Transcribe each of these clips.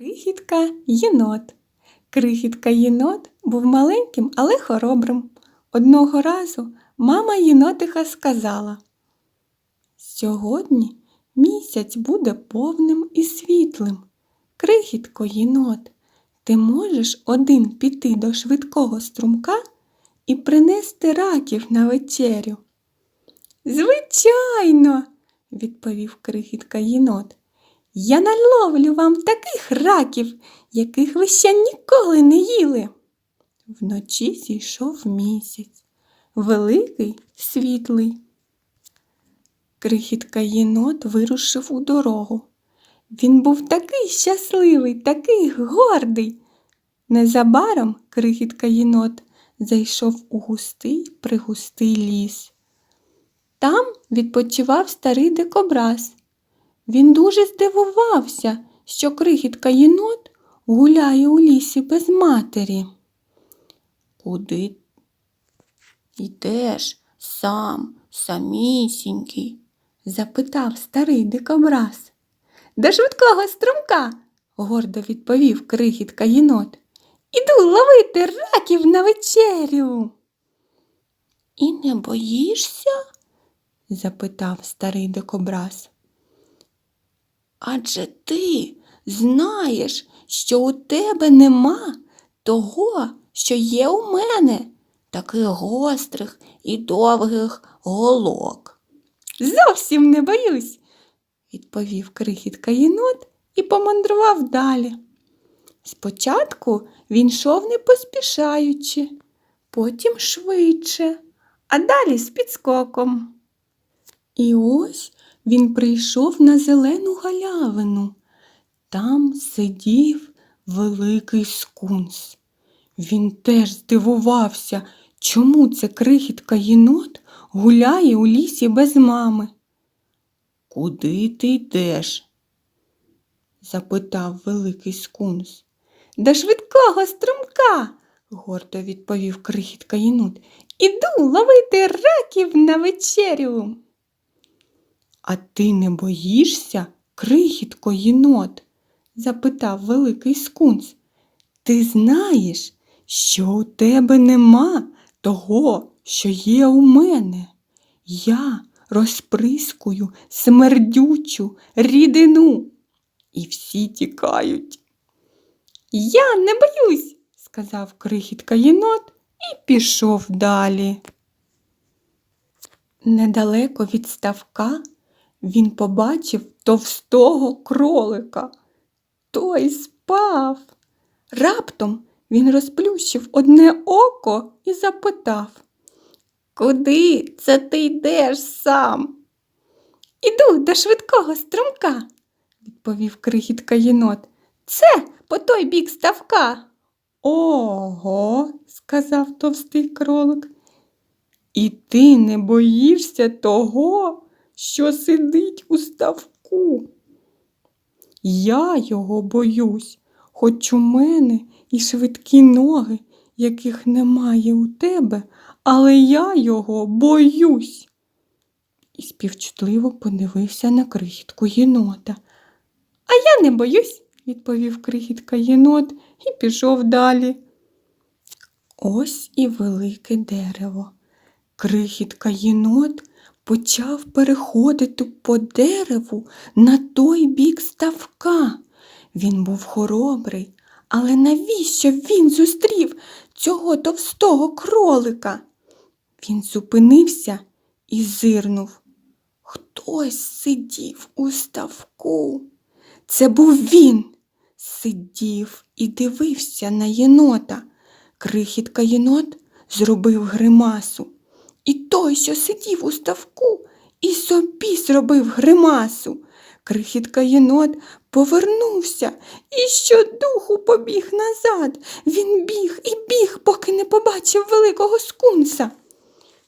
Крихітка єнот. Крихітка єнот був маленьким, але хоробрим. Одного разу мама єнотиха сказала Сьогодні місяць буде повним і світлим. Крихітко єнот, ти можеш один піти до швидкого струмка і принести раків на вечерю? Звичайно, відповів крихітка єнот. Я наловлю вам таких раків, яких ви ще ніколи не їли. Вночі зійшов місяць, великий, світлий. Крихітка єнот вирушив у дорогу. Він був такий щасливий, такий гордий. Незабаром крихітка єнот зайшов у густий пригустий ліс. Там відпочивав старий дикобраз. Він дуже здивувався, що крихітка єнот гуляє у лісі без матері. Куди йдеш сам, самісінький? запитав старий дикобраз. До швидкого струмка, гордо відповів крихітка єнот. Іду ловити раків на вечерю. І не боїшся? запитав старий дикобраз. Адже ти знаєш, що у тебе нема того, що є у мене, таких гострих і довгих голок. Зовсім не боюсь, відповів крихітка єнот і помандрував далі. Спочатку він йшов не поспішаючи, потім швидше, а далі з підскоком. І ось він прийшов на зелену галявину. Там сидів великий скунс. Він теж здивувався, чому це крихітка єнот гуляє у лісі без мами. Куди ти йдеш? запитав великий скунс. До швидкого струмка, гордо відповів крихітка єнот. Іду ловити раків на вечерю. А ти не боїшся, крихітко єнот? запитав великий скунс. Ти знаєш, що у тебе нема того, що є у мене. Я розприскую смердючу рідину, і всі тікають. Я не боюсь, сказав крихітка єнот і пішов далі. Недалеко від ставка він побачив товстого кролика. Той спав. Раптом він розплющив одне око і запитав Куди це ти йдеш сам? Іду до швидкого струмка, відповів крихітка єнот. Це по той бік ставка. Ого, сказав товстий кролик. І ти не боїшся того, що сидить у ставку? Я його боюсь, хоч у мене і швидкі ноги, яких немає у тебе, але я його боюсь. І співчутливо подивився на крихітку єнота. А я не боюсь, відповів крихітка єнот і пішов далі. Ось і велике дерево. Крихітка єнот почав переходити по дереву на той бік ставка. Він був хоробрий, але навіщо він зустрів цього товстого кролика? Він зупинився і зирнув. Хтось сидів у ставку. Це був він. Сидів і дивився на єнота. Крихітка єнот зробив гримасу. І той, що сидів у ставку, і собі зробив гримасу. Крихітка єнот повернувся і щодуху побіг назад. Він біг і біг, поки не побачив великого скунса.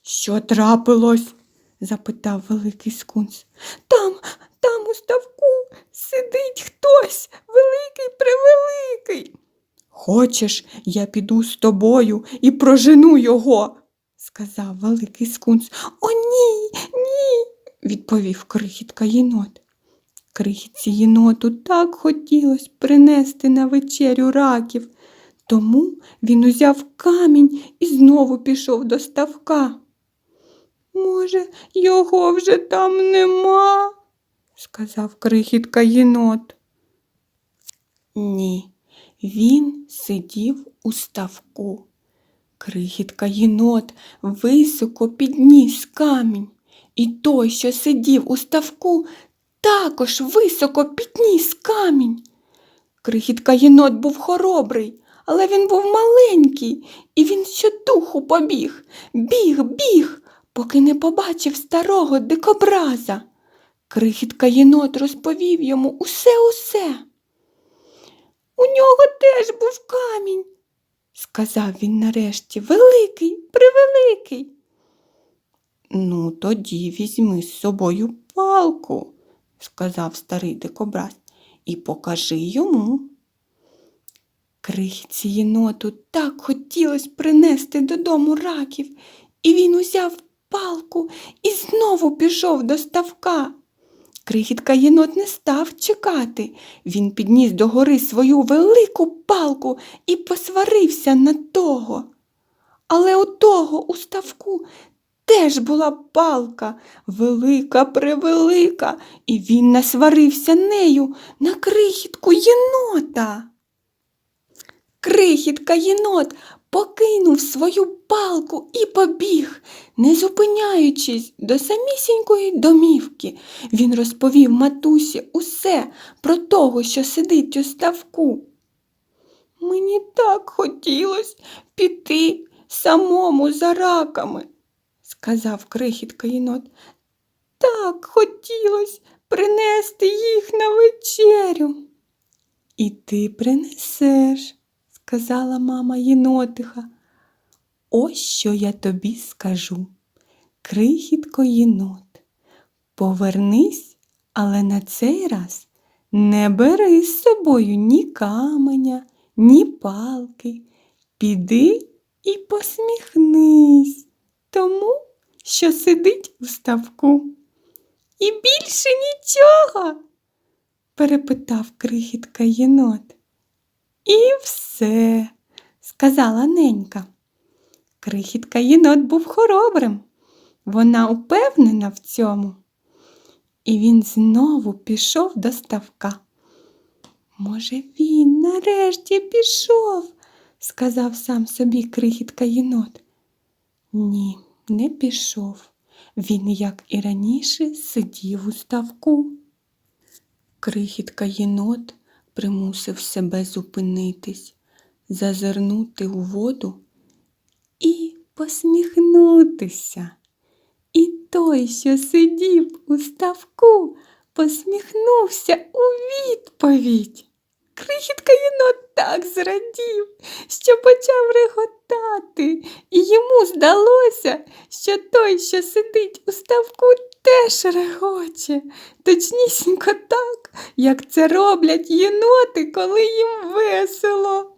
Що трапилось? запитав великий скунс. Там, там у ставку сидить хтось великий превеликий. Хочеш, я піду з тобою і прожену його, сказав великий скунс. О, ні, ні, відповів крихітка єнот. Крихітці єноту так хотілось принести на вечерю раків, тому він узяв камінь і знову пішов до ставка. Може, його вже там нема? сказав крихітка єнот. Ні, він сидів у ставку. Крихітка єнот високо підніс камінь, і той, що сидів у ставку, також високо підніс камінь. Крихітка єнот був хоробрий, але він був маленький, і він щодуху побіг, біг, біг, поки не побачив старого дикобраза. Крихітка єнот розповів йому усе-усе. У нього теж був камінь, сказав він нарешті, великий, превеликий. Ну, тоді візьми з собою палку, сказав старий дикобраз, і покажи йому. Крихітці єноту так хотілось принести додому раків, і він узяв палку і знову пішов до ставка. Крихітка єнот не став чекати. Він підніс до гори свою велику палку і посварився на того. Але у того у ставку теж була палка, велика превелика, і він насварився нею на крихітку єнота. Крихітка єнот покинув свою палку і побіг, не зупиняючись до самісінької домівки. Він розповів матусі усе про того, що сидить у ставку. Мені так хотілось піти самому за раками, сказав крихітка єнот. Так хотілось принести їх на вечерю. І ти принесеш, сказала мама єнотиха. Ось що я тобі скажу. Крихітко єнот, повернись, але на цей раз не бери з собою ні каменя, ні палки. Піди і посміхнись тому, що сидить у ставку. І більше нічого? перепитав крихітка єнот. І все, сказала ненька. Крихітка єнот був хоробрим. Вона упевнена в цьому. І він знову пішов до ставка. Може, він нарешті пішов, сказав сам собі крихітка єнот. Ні, не пішов. Він, як і раніше, сидів у ставку. Крихітка єнот примусив себе зупинитись, зазирнути у воду і посміхнутися. І той, що сидів у ставку, посміхнувся у відповідь. Крихітка єнот так зрадів, що почав реготати, і йому здалося, що той, що сидить у ставку, теж регоче, точнісінько так, як це роблять єноти, коли їм весело.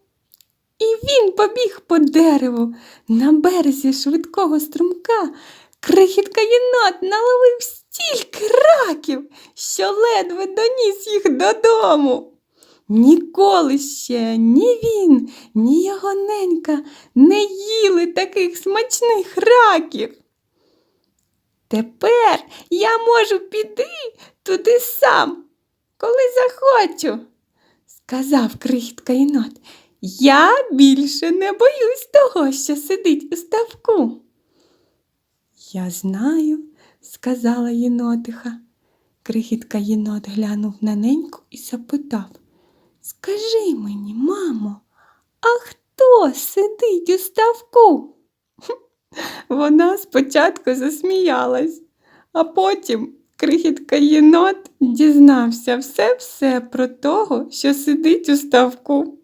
І він побіг по дереву на березі швидкого струмка. Крихітка єнот наловив стільки раків, що ледве доніс їх додому. Ніколи ще ні він, ні його ненька не їли таких смачних раків. Тепер я можу піти туди сам, коли захочу, сказав крихітка єнот. Я більше не боюсь того, що сидить у ставку. Я знаю, сказала єнотиха. Крихітка єнот глянув на неньку і запитав Скажи мені, мамо, а хто сидить у ставку? Вона спочатку засміялась, а потім крихітка єнот дізнався все-все про того, що сидить у ставку.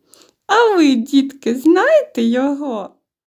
А ви, дітки, знаєте його?